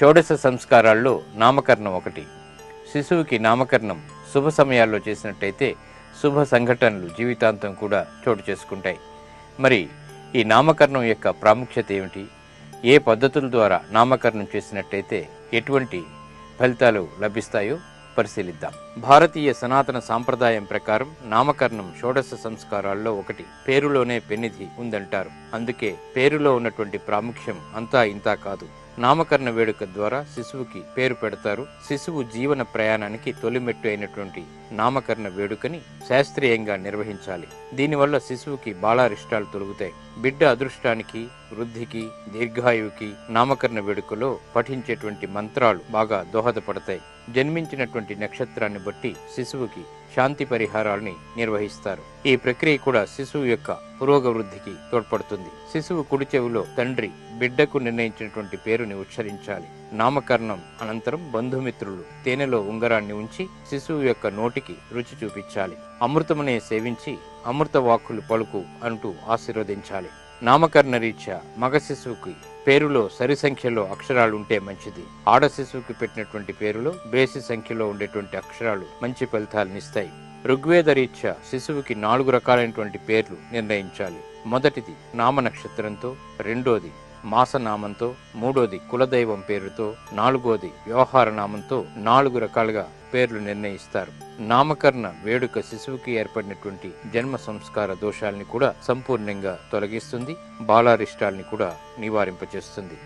షోడశ సంస్కారాల్లో నామకరణం ఒకటి. శిశువుకి నామకరణం శుభ సమయాల్లో చేసినట్టయితే శుభ సంఘటనలు జీవితాంతం కూడా చోటు చేసుకుంటాయి. మరి ఈ నామకరణం యొక్క ప్రాముఖ్యత ఏమిటి? ఏ పద్ధతుల ద్వారా నామకరణం చేసినట్టయితే ఎటువంటి ఫలితాలు లభిస్తాయో పరిశీలిద్దాం. భారతీయ సనాతన సాంప్రదాయం ప్రకారం నామకరణం షోడశ సంస్కారాల్లో ఒకటి. పేరులోనే పెన్నిధి ఉందంటారు. అందుకే పేరులో ఉన్నటువంటి ప్రాముఖ్యం అంతా ఇంతా కాదు. నామకరణ వేడుక ద్వారా శిశువుకి పేరు పెడతారు. శిశువు జీవన ప్రయాణానికి తొలిమెట్టు అయినటువంటి నామకరణ వేడుకని శాస్త్రీయంగా నిర్వహించాలి. దీనివల్ల శిశువుకి బాలారిష్టాలు తొలుగుతాయి. బిడ్డ అదృష్టానికి వృద్ధికి దీర్ఘాయువుకి నామకరణ వేడుకలో పఠించేటువంటి మంత్రాలు బాగా దోహదపడతాయి. జన్మించినటువంటి నక్షత్రాన్ని బట్టి శిశువుకి శాంతి పరిహారాల్ని నిర్వహిస్తారు. ఈ ప్రక్రియ కూడా శిశువు యొక్క పురోగవృద్ధికి తోడ్పడుతుంది. శిశువు కుడి చెవిలో తండ్రి బిడ్డకు నిర్ణయించినటువంటి పేరుని ఉచ్చరించాలి. నామకరణం అనంతరం బంధుమిత్రులు తేనెలో ఉంగరాన్ని ఉంచి శిశువు యొక్క నోటికి రుచి చూపించాలి. అమృతమునే సేవించి అమృత వాక్కులు పలుకు అంటూ ఆశీర్వదించాలి. నామకరణ రీత్యా మగ శిశువుకి పేరులో సరి సంఖ్యలో అక్షరాలు ఉంటే మంచిది. ఆడ శిశువుకి పెట్టినటువంటి పేరులో బేసి సంఖ్యలో ఉండేటువంటి అక్షరాలు మంచి ఫలితాలనిస్తాయి ఋగ్వేద రీత్యా శిశువుకి నాలుగు రకాలైనటువంటి పేర్లు నిర్ణయించాలి. మొదటిది నామ నక్షత్రంతో రెండోది మాసనామంతో మూడోది కులదైవం పేరుతో నాలుగోది వ్యవహార నామంతో నాలుగు రకాలుగా పేర్లు నిర్ణయిస్తారు. నామకరణ వేడుక శిశువుకి ఏర్పడినటువంటి జన్మ సంస్కార దోషాల్ని కూడా సంపూర్ణంగా తొలగిస్తుంది. బాలారిష్టాల్ని కూడా నివారింపచేస్తుంది.